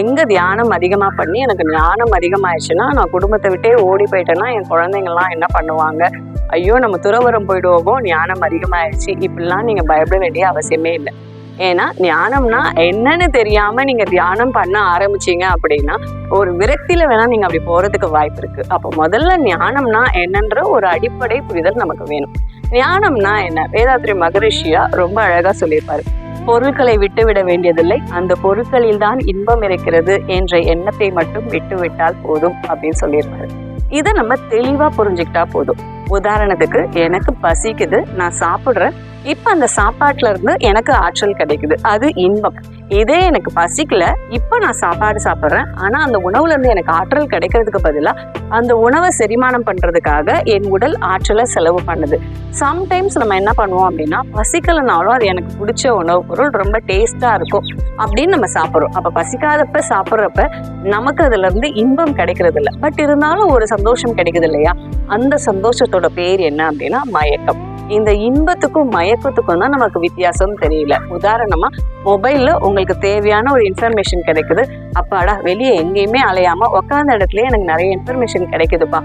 எங்க தியானம் அதிகமா பண்ணி எனக்கு ஞானம் அதிகமாயிடுச்சுன்னா நான் குடும்பத்தை விட்டே ஓடி போயிட்டேன்னா என் குழந்தைங்கள்லாம் என்ன பண்ணுவாங்க? ஐயோ நம்ம துறவரம் போயிடுவோமோ? ஞானம் அதிகமாயிடுச்சு. இப்படிலாம் நீங்க பயப்பட வேண்டிய அவசியமே இல்லை. ஏன்னா ஞானம்னா என்னன்னு தெரியாம நீங்க தியானம் பண்ண ஆரம்பிச்சீங்க அப்படின்னா ஒரு விரக்தியில வேணா நீங்க அப்படி போறதுக்கு வாய்ப்பு இருக்கு. அப்போ முதல்ல ஞானம்னா என்னன்ற ஒரு அடிப்படை புரிதல் நமக்கு வேணும். ஞானம்னா என்ன? வேதாத்ரி மகரிஷியா ரொம்ப அழகா சொல்லியிருப்பாரு. பொருட்களை விட்டுவிட வேண்டியதில்லை. அந்த பொருட்களில் தான் இன்பம் இருக்கிறது என்ற எண்ணத்தை மட்டும் விட்டுவிட்டால் போதும் அப்படின்னு சொல்லியிருப்பாரு இதை நம்ம தெளிவா புரிஞ்சுக்கிட்டா போதும். உதாரணத்துக்கு எனக்கு பசிக்குது நான் சாப்பிடுறேன். இப்போ அந்த சாப்பாட்டுல இருந்து எனக்கு ஆற்றல் கிடைக்குது. அது இன்பம். இதே எனக்கு பசிக்கல இப்போ நான் சாப்பாடு சாப்பிட்றேன். ஆனா அந்த உணவுல இருந்து எனக்கு ஆற்றல் கிடைக்கிறதுக்கு பதிலாக அந்த உணவை செரிமானம் பண்றதுக்காக என் உடல் ஆற்றலை செலவு பண்ணுது. சம்டைம்ஸ் நம்ம என்ன பண்ணுவோம் அப்படின்னா பசிக்கலைனாலும் அது எனக்கு பிடிச்ச உணவு பொருள் ரொம்ப டேஸ்டா இருக்கும் அப்படின்னு நம்ம சாப்பிட்றோம். அப்ப பசிக்காதப்ப சாப்பிட்றப்ப நமக்கு அதுல இருந்து இன்பம் கிடைக்கிறது இல்லை பட் இருந்தாலும் ஒரு சந்தோஷம் கிடைக்குது இல்லையா? அந்த சந்தோஷத்தோட பேர் என்ன அப்படின்னா மயக்கம். இந்த இன்பத்துக்கும் மயக்கத்துக்கும் தான் நமக்கு வித்தியாசம் தெரியல. உதாரணமா மொபைல்ல உங்களுக்கு தேவையான ஒரு இன்ஃபர்மேஷன் கிடைக்குது. அப்பாடா வெளியே எங்கேயுமே அலையாம உட்காந்த இடத்துல எனக்கு நிறைய இன்ஃபர்மேஷன் கிடைக்குதுப்பா.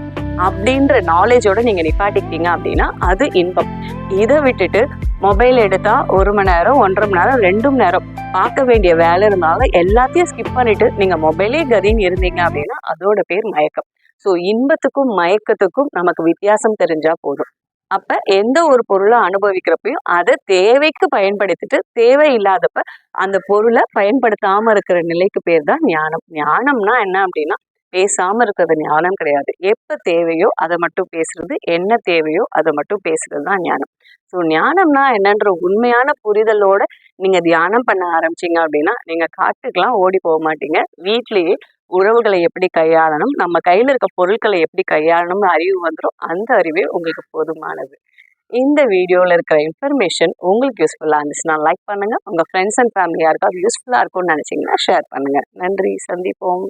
அப்படின்ற நாலேஜோட நீங்க நிப்பாட்டிக்கிட்டீங்க அப்படின்னா அது இன்பம். இதை விட்டுட்டு மொபைல் எடுத்தா ஒரு மணி நேரம் ஒன்றரை மணி நேரம் ரெண்டு மணி நேரம் பார்க்க வேண்டிய வேலை இருந்தாலும் எல்லாத்தையும் ஸ்கிப் பண்ணிட்டு நீங்க மொபைலே கதின்னு இருந்தீங்க அப்படின்னா அதோட பேர் மயக்கம். ஸோ இன்பத்துக்கும் மயக்கத்துக்கும் நமக்கு வித்தியாசம் தெரிஞ்சா போதும். அப்ப எந்த ஒரு பொருளை அனுபவிக்கிறப்பையும் அதை தேவைக்கு பயன்படுத்திட்டு தேவை இல்லாதப்ப அந்த பொருளை பயன்படுத்தாம இருக்கிற நிலைக்கு பேர் தான் ஞானம். ஞானம்னா என்ன அப்படின்னா பேசாம இருக்கிறது ஞானம் கிடையாது. எப்ப தேவையோ அதை மட்டும் பேசுறது என்ன தேவையோ அதை மட்டும் பேசுறது தான் ஞானம். ஸோ ஞானம்னா என்னன்ற உண்மையான புரிதலோட நீங்க தியானம் பண்ண ஆரம்பிச்சீங்க அப்படின்னா நீங்க காட்டுக்கெல்லாம் ஓடி போக மாட்டீங்க. வீட்லயே உறவுகளை எப்படி கையாளணும் நம்ம கையில் இருக்க பொருட்களை எப்படி கையாளணும்னு அறிவு வந்துடும் அந்த அறிவே உங்களுக்கு போதுமானது. இந்த வீடியோவில் இருக்கிற இன்ஃபர்மேஷன் உங்களுக்கு யூஸ்ஃபுல்லாக இருந்துச்சுன்னா லைக் பண்ணுங்கள் உங்கள் ஃப்ரெண்ட்ஸ் அண்ட் ஃபேமிலி யாருக்காவது யூஸ்ஃபுல்லாக இருக்கும்னு நினச்சிங்கன்னா ஷேர் பண்ணுங்கள் நன்றி. சந்திப்போம்.